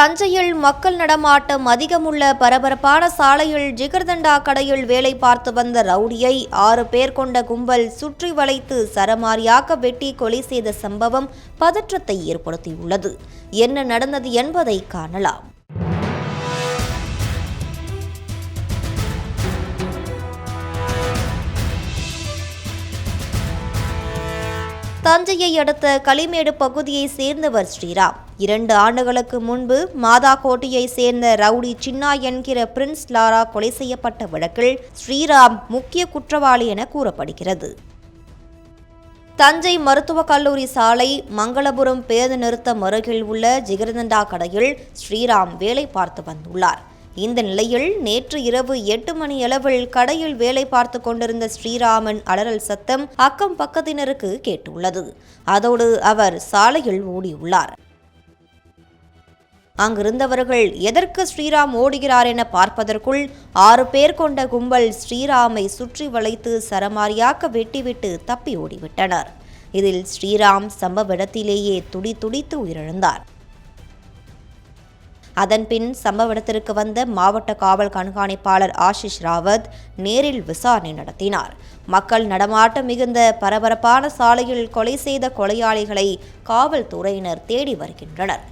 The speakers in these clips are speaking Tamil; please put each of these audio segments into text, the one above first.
தஞ்சையில் மக்கள் நடமாட்டம் அதிகமுள்ள பரபரப்பான சாலையில் ஜிகர்தண்டா கடையில் வேலை பார்த்து வந்த ரவுடியை ஆறு பேர் கொண்ட கும்பல் சுற்றி வளைத்து சரமாரியாக வெட்டி கொலை செய்த சம்பவம் பதற்றத்தை ஏற்படுத்தியுள்ளது. என்ன நடந்தது என்பதை காணலாம். தஞ்சையை அடுத்த களிமேடு பகுதியை சேர்ந்தவர் ஸ்ரீராம். இரண்டு ஆண்டுகளுக்கு முன்பு மாதாக்கோட்டையை சேர்ந்த ரவுடி சின்னா என்கிற பிரின்ஸ் லாரா கொலை செய்யப்பட்ட வழக்கில் ஸ்ரீராம் முக்கிய குற்றவாளி என கூறப்படுகிறது. தஞ்சை மருத்துவக் கல்லூரி சாலை மங்களபுரம் பேருந்து நிறுத்தம் அருகில் உள்ள ஜிகர்தண்டா கடையில் ஸ்ரீராம் வேலை பார்த்து வந்துள்ளார். இந்த நிலையில் நேற்று இரவு எட்டு மணி அளவில் கடையில் வேலை பார்த்து கொண்டிருந்த ஸ்ரீராமன் அலறல் சத்தம் அக்கம் பக்கத்தினருக்கு கேட்டுள்ளது. அதோடு அவர் சாலையில் ஓடியுள்ளார். அங்கிருந்தவர்கள் எதற்கு ஸ்ரீராம் ஓடுகிறார் என பார்ப்பதற்குள் ஆறு பேர் கொண்ட கும்பல் ஸ்ரீராமை சுற்றி வளைத்து சரமாரியாக்க வெட்டிவிட்டு தப்பி ஓடிவிட்டனர். இதில் ஸ்ரீராம் சம்பவ இடத்திலேயே துடி துடித்து உயிரிழந்தார். அதன்பின் சம்பவ இடத்திற்கு வந்த மாவட்ட காவல் கண்காணிப்பாளர் ஆஷிஷ் ராவத் நேரில் விசாரணை நடத்தினார். மக்கள் நடமாட்டம் மிகுந்த பரபரப்பான சாலையில் கொலை செய்த கொலையாளிகளை காவல்துறையினர் தேடி வருகின்றனர்.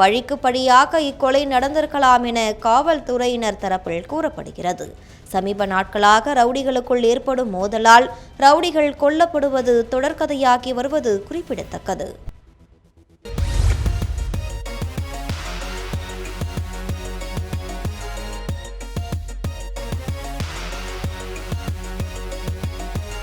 பழிக்கு பழியாக இக்கொலை நடந்திருக்கலாம் என காவல்துறையினர் தரப்பில் கூறப்படுகிறது. சமீப நாட்களாக ரவுடிகளுக்குள் ஏற்படும் மோதலால் ரவுடிகள் கொல்லப்படுவது தொடர்கதையாகி வருவது குறிப்பிடத்தக்கது.